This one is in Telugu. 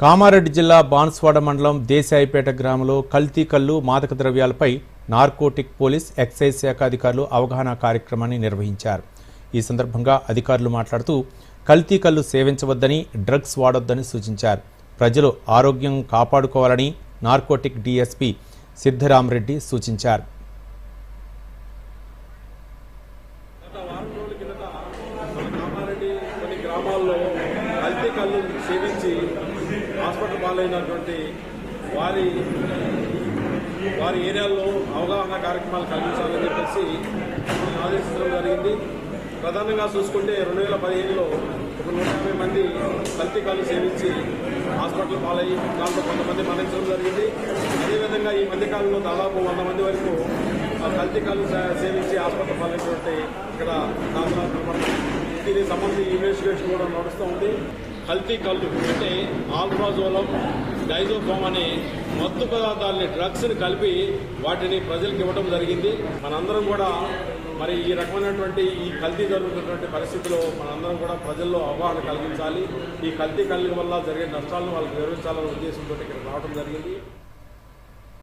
కామారెడ్డి జిల్లా బాన్స్వాడ మండలం దేశాయిపేట గ్రామంలో కల్తీ కల్లు మాదక ద్రవ్యాలపై నార్కోటిక్ పోలీస్ ఎక్సైజ్ శాఖ అధికారులు అవగాహన కార్యక్రమాన్ని నిర్వహించారు. ఈ సందర్భంగా అధికారులు మాట్లాడుతూ కల్తీ కల్లు సేవించవద్దని డ్రగ్స్ వాడొద్దని సూచించారు. ప్రజలు ఆరోగ్యం కాపాడుకోవాలని నార్కోటిక్ డీఎస్పీ సిద్ధరామరెడ్డి సూచించారు. గ్రామాల్లో కల్తీ కళ్ళు సేవించి హాస్పిటల్ పాలైనటువంటి వారి వారి ఏరియాల్లో అవగాహన కార్యక్రమాలు కల్పించాలని చెప్పేసి ఆదేశించడం జరిగింది. ప్రధానంగా చూసుకుంటే రెండు వేల పదిహేనులో ఒక నూట యాభై మంది కల్తీ కళ్ళు సేవించి హాస్పిటల్ పాలయ్యి దాంట్లో కొంతమంది మరణించడం జరిగింది. అదేవిధంగా ఈ మధ్యకాలంలో దాదాపు వంద మంది వరకు ఆ కల్తీ కళ్ళు సేవించి హాస్పిటల్ పాలైనటువంటి ఇక్కడ దాదాపు దీనికి సంబంధించి ఇన్వెస్టిగేషన్ కూడా నడుస్తూ ఉంది. కల్తీ కళ్ళు అంటే ఆల్ట్రాజోలం డైజోఫామ్ అనే మత్తు పదార్థాలని డ్రగ్స్ని కలిపి వాటిని ప్రజలకు ఇవ్వడం జరిగింది. మనందరం కూడా మరి ఈ రకమైనటువంటి ఈ కల్తీ జరుగుతున్నటువంటి పరిస్థితిలో మనందరం కూడా ప్రజల్లో అవగాహన కలిగించాలి. ఈ కల్తీ కళ్ళు వల్ల జరిగే నష్టాలను వాళ్ళకి వివరించాలనే ఉద్దేశంతో ఇక్కడ రావడం జరిగింది.